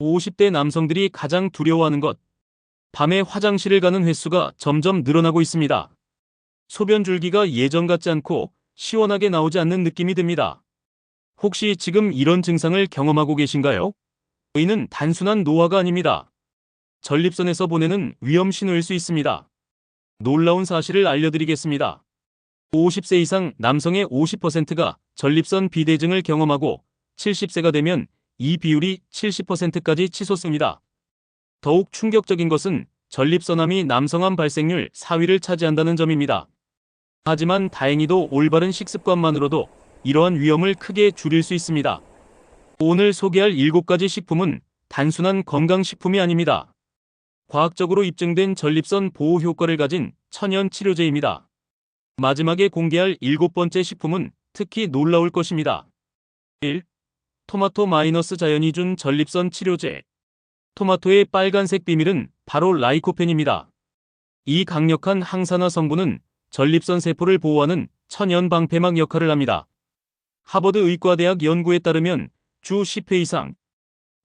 50대 남성들이 가장 두려워하는 것. 밤에 화장실을 가는 횟수가 점점 늘어나고 있습니다. 소변 줄기가 예전 같지 않고 시원하게 나오지 않는 느낌이 듭니다. 혹시 지금 이런 증상을 경험하고 계신가요? 이는 단순한 노화가 아닙니다. 전립선에서 보내는 위험 신호일 수 있습니다. 놀라운 사실을 알려드리겠습니다. 50세 이상 남성의 50%가 전립선 비대증을 경험하고 70세가 되면 이 비율이 70%까지 치솟습니다. 더욱 충격적인 것은 전립선암이 남성암 발생률 4위를 차지한다는 점입니다. 하지만 다행히도 올바른 식습관만으로도 이러한 위험을 크게 줄일 수 있습니다. 오늘 소개할 7가지 식품은 단순한 건강식품이 아닙니다. 과학적으로 입증된 전립선 보호 효과를 가진 천연 치료제입니다. 마지막에 공개할 일곱 번째 식품은 특히 놀라울 것입니다. 1. 토마토 마이너스 자연이 준 전립선 치료제. 토마토의 빨간색 비밀은 바로 라이코펜입니다. 이 강력한 항산화 성분은 전립선 세포를 보호하는 천연 방패막 역할을 합니다. 하버드 의과대학 연구에 따르면 주 10회 이상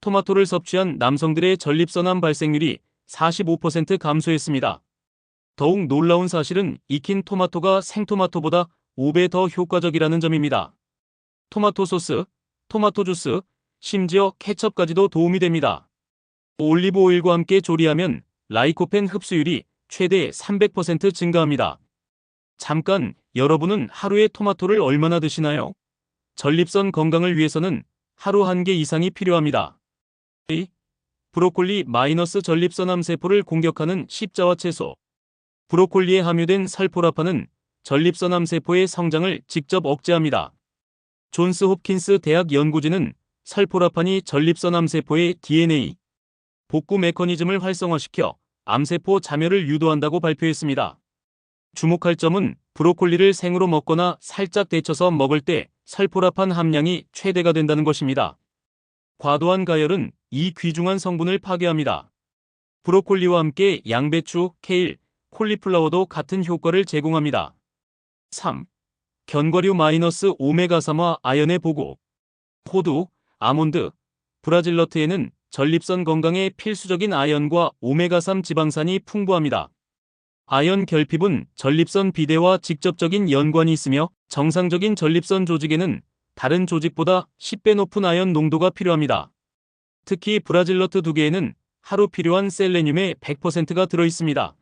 토마토를 섭취한 남성들의 전립선암 발생률이 45% 감소했습니다. 더욱 놀라운 사실은 익힌 토마토가 생토마토보다 5배 더 효과적이라는 점입니다. 토마토 소스, 토마토 주스, 심지어 케첩까지도 도움이 됩니다. 올리브 오일과 함께 조리하면 라이코펜 흡수율이 최대 300% 증가합니다. 잠깐, 여러분은 하루에 토마토를 얼마나 드시나요? 전립선 건강을 위해서는 하루 한 개 이상이 필요합니다. 2. 브로콜리 마이너스 전립선 암 세포를 공격하는 십자화 채소. 브로콜리에 함유된 설포라파는 전립선 암 세포의 성장을 직접 억제합니다. 존스 홉킨스 대학 연구진은 설포라판이 전립선 암 세포의 DNA 복구 메커니즘을 활성화시켜 암세포 자멸을 유도한다고 발표했습니다. 주목할 점은 브로콜리를 생으로 먹거나 살짝 데쳐서 먹을 때 설포라판 함량이 최대가 된다는 것입니다. 과도한 가열은 이 귀중한 성분을 파괴합니다. 브로콜리와 함께 양배추, 케일, 콜리플라워도 같은 효과를 제공합니다. 3. 견과류 마이너스 오메가3와 아연의 보고. 호두, 아몬드, 브라질러트에는 전립선 건강에 필수적인 아연과 오메가3 지방산이 풍부합니다. 아연 결핍은 전립선 비대와 직접적인 연관이 있으며 정상적인 전립선 조직에는 다른 조직보다 10배 높은 아연 농도가 필요합니다. 특히 브라질러트 두 개에는 하루 필요한 셀레늄의 100%가 들어있습니다.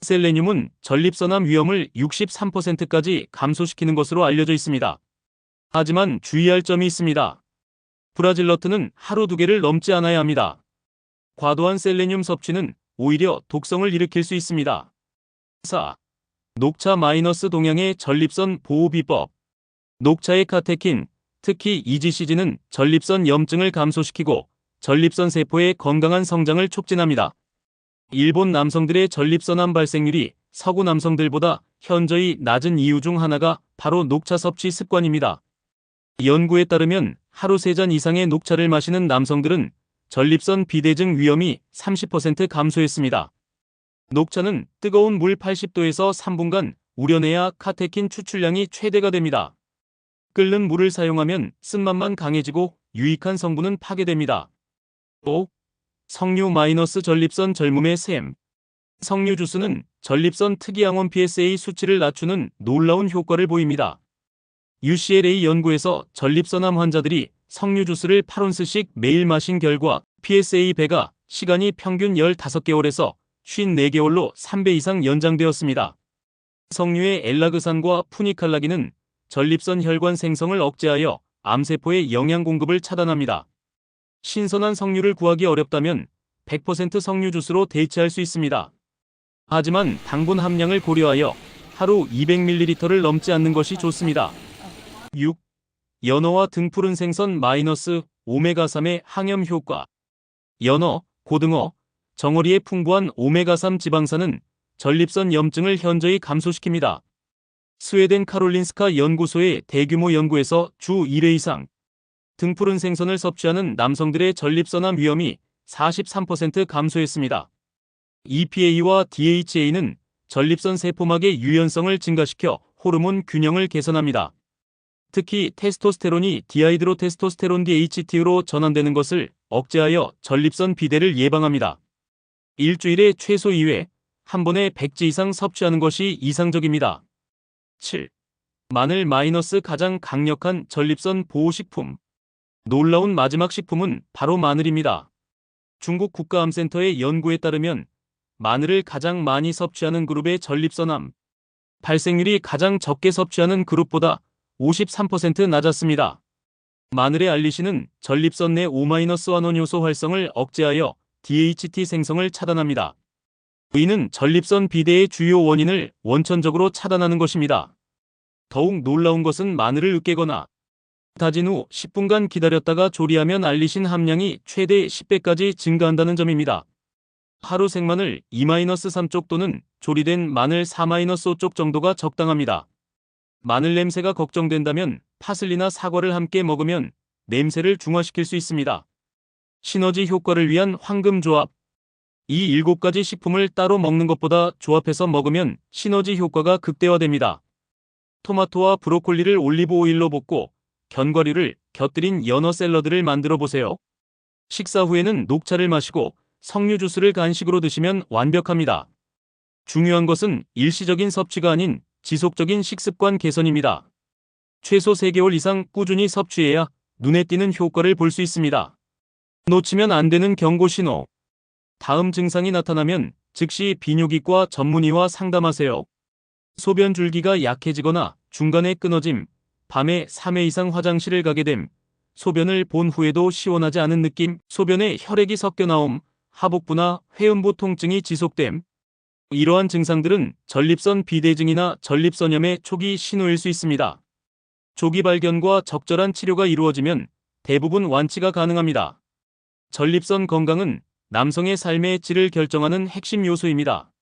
셀레늄은 전립선암 위험을 63%까지 감소시키는 것으로 알려져 있습니다. 하지만 주의할 점이 있습니다. 브라질러트는 하루 두 개를 넘지 않아야 합니다. 과도한 셀레늄 섭취는 오히려 독성을 일으킬 수 있습니다. 4. 녹차 마이너스 동양의 전립선 보호 비법. 녹차의 카테킨, 특히 EGCG는 전립선 염증을 감소시키고 전립선 세포의 건강한 성장을 촉진합니다. 일본 남성들의 전립선암 발생률이 서구 남성들보다 현저히 낮은 이유 중 하나가 바로 녹차 섭취 습관입니다. 연구에 따르면 하루 3잔 이상의 녹차를 마시는 남성들은 전립선 비대증 위험이 30% 감소했습니다. 녹차는 뜨거운 물 80도에서 3분간 우려내야 카테킨 추출량이 최대가 됩니다. 끓는 물을 사용하면 쓴맛만 강해지고 유익한 성분은 파괴됩니다. 5. 석류 마이너스 전립선 젊음의 샘. 석류 주스는 전립선 특이항원 PSA 수치를 낮추는 놀라운 효과를 보입니다. UCLA 연구에서 전립선암 환자들이 석류 주스를 8온스씩 매일 마신 결과 PSA 배가 시간이 평균 15개월에서 54개월로 3배 이상 연장되었습니다. 석류의 엘라그산과 푸니칼라기는 전립선 혈관 생성을 억제하여 암세포의 영양 공급을 차단합니다. 신선한 석류를 구하기 어렵다면 100% 석류 주스로 대체할 수 있습니다. 하지만 당분 함량을 고려하여 하루 200ml를 넘지 않는 것이 좋습니다. 6. 연어와 등푸른 생선 마이너스 오메가3의 항염 효과. 연어, 고등어, 정어리의 풍부한 오메가3 지방산은 전립선 염증을 현저히 감소시킵니다. 스웨덴 카롤린스카 연구소의 대규모 연구에서 주 1회 이상 등푸른 생선을 섭취하는 남성들의 전립선암 위험이 43% 감소했습니다. EPA와 DHA는 전립선 세포막의 유연성을 증가시켜 호르몬 균형을 개선합니다. 특히 테스토스테론이 디하이드로 테스토스테론 DHT로 전환되는 것을 억제하여 전립선 비대를 예방합니다. 일주일에 최소 2회, 한 번에 100지 이상 섭취하는 것이 이상적입니다. 7. 마늘 마이너스 가장 강력한 전립선 보호식품. 놀라운 마지막 식품은 바로 마늘입니다. 중국 국가암센터의 연구에 따르면 마늘을 가장 많이 섭취하는 그룹의 전립선암 발생률이 가장 적게 섭취하는 그룹보다 53% 낮았습니다. 마늘의 알리신은 전립선 내 O-1 요소 활성을 억제하여 DHT 생성을 차단합니다. 이는 전립선 비대의 주요 원인을 원천적으로 차단하는 것입니다. 더욱 놀라운 것은 마늘을 으깨거나 다진 후 10분간 기다렸다가 조리하면 알리신 함량이 최대 10배까지 증가한다는 점입니다. 하루 생마늘 2-3쪽 또는 조리된 마늘 4-5쪽 정도가 적당합니다. 마늘 냄새가 걱정된다면 파슬리나 사과를 함께 먹으면 냄새를 중화시킬 수 있습니다. 시너지 효과를 위한 황금 조합. 이 7가지 식품을 따로 먹는 것보다 조합해서 먹으면 시너지 효과가 극대화됩니다. 토마토와 브로콜리를 올리브 오일로 볶고 견과류를 곁들인 연어 샐러드를 만들어 보세요. 식사 후에는 녹차를 마시고 석류 주스를 간식으로 드시면 완벽합니다. 중요한 것은 일시적인 섭취가 아닌 지속적인 식습관 개선입니다. 최소 3개월 이상 꾸준히 섭취해야 눈에 띄는 효과를 볼 수 있습니다. 놓치면 안 되는 경고 신호. 다음 증상이 나타나면 즉시 비뇨기과 전문의와 상담하세요. 소변 줄기가 약해지거나 중간에 끊어짐, 밤에 3회 이상 화장실을 가게 됨, 소변을 본 후에도 시원하지 않은 느낌, 소변에 혈액이 섞여 나옴, 하복부나 회음부 통증이 지속됨. 이러한 증상들은 전립선 비대증이나 전립선염의 초기 신호일 수 있습니다. 조기 발견과 적절한 치료가 이루어지면 대부분 완치가 가능합니다. 전립선 건강은 남성의 삶의 질을 결정하는 핵심 요소입니다.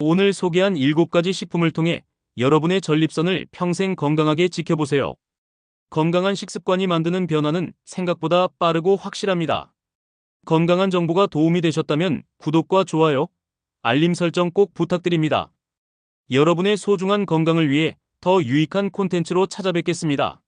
오늘 소개한 7가지 식품을 통해 여러분의 전립선을 평생 건강하게 지켜보세요. 건강한 식습관이 만드는 변화는 생각보다 빠르고 확실합니다. 건강한 정보가 도움이 되셨다면 구독과 좋아요, 알림 설정 꼭 부탁드립니다. 여러분의 소중한 건강을 위해 더 유익한 콘텐츠로 찾아뵙겠습니다.